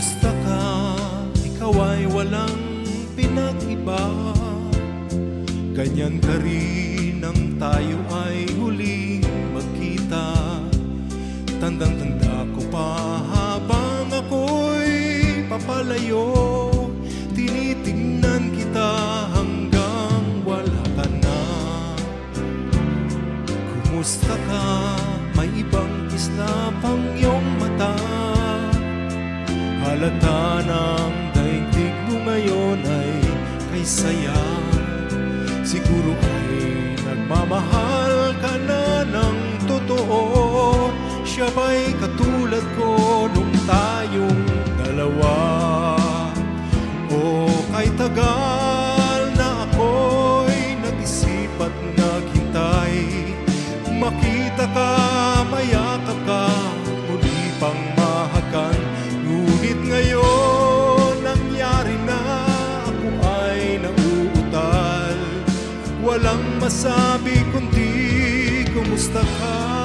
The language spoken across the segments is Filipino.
Kumusta ka? Ikaw ay walang pinag-iba. Ganyan ka rin ang tayo ay huling magkita. Tandang-tanda ko pa habang ako'y papalayo. Siya ba'y katulad ko nung tayong dalawa. O kay tagal na ako'y nag-isip at naghintay Makita ka, mayakap ka, muli pang mahakan. Ngunit ngayon, nangyari na ako ay nauutal. Walang masabi kundi kumusta ka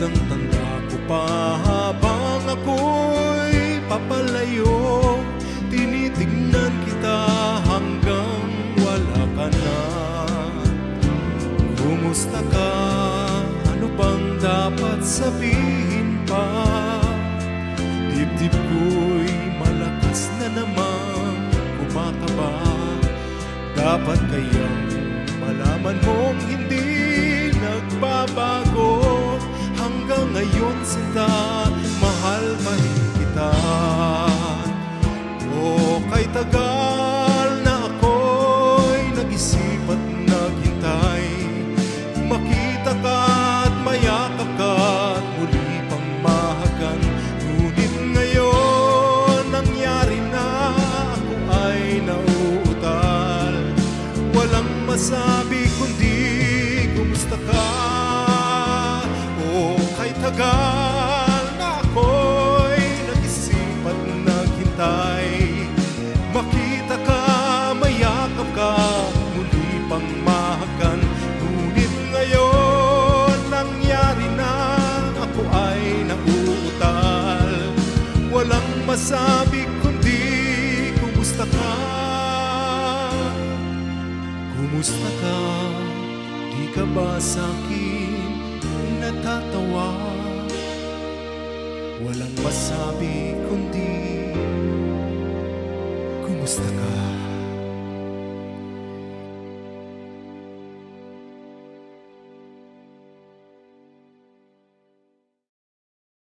Tandang-tanda ko pa habang ako'y papalayo Tinitignan kita hanggang wala ka na Kumusta ka? Ano bang dapat sabihin pa? Dibdib ko'y malakas na naman kumakaba Dapat kayang malaman mong hindi nagbabago ngayon sinta, mahal pa rin kita. O kay tagal na ako'y nag-isip at naghintay Makita ka at mayakap ka at muli pang mahagan. Ngunit ngayon nangyari na ako ay nauutal. Walang masabi kundi kumusta ka kay tagal na ako'y nag-isip at naghintay Makita ka, mayakap ka, muli pang mahagan Ngunit ngayon nangyari na ako ay nauutal Walang masabi kundi kumusta ka Kumusta ka? Di ka ba sa akin natatawa? Walang masabi kundi